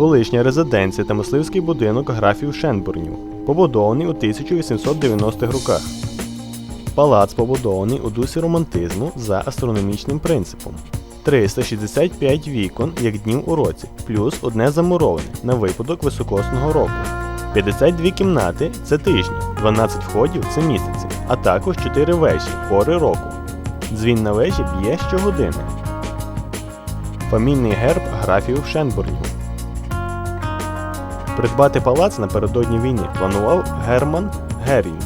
колишня резиденція та мисливський будинок графів Шенбурнів, побудований у 1890-х роках. Палац побудований у дусі романтизму за астрономічним принципом. 365 вікон як днів у році, плюс одне замуроване на випадок високосного року. 52 кімнати це тижні, 12 входів це місяці, а також 4 вежі пори року. Дзвін на вежі б'є щогодини. Фамільний герб графів Шенбурнів. Придбати палац напередодні війни планував Герман Герінг,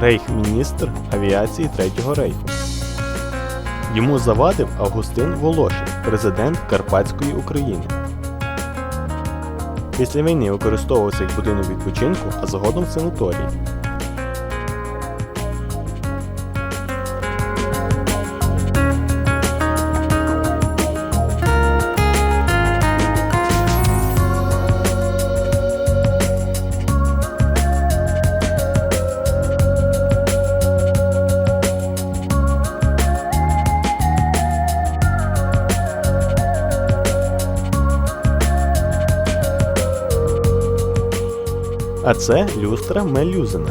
рейх-міністр авіації Третього рейху. Йому завадив Августин Волошин, президент Карпатської України. Після війни використовувався як будинок відпочинку, а згодом санаторій. А це люстра Мелюзена.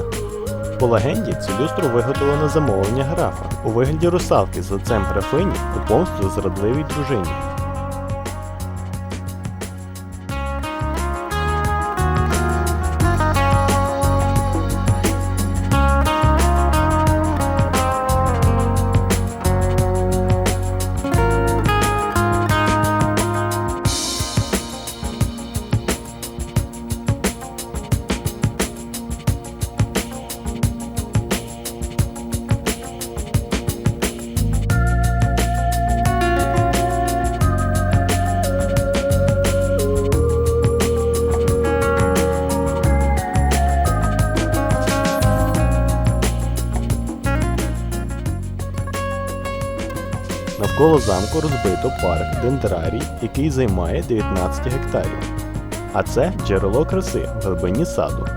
По легенді, цю люстру виготовили на замовлення графа у вигляді русалки з лицем графині у помсту зрадливій дружині. Навколо замку розбито парк дендрарій, який займає 19 гектарів. А це джерело краси в глибині саду.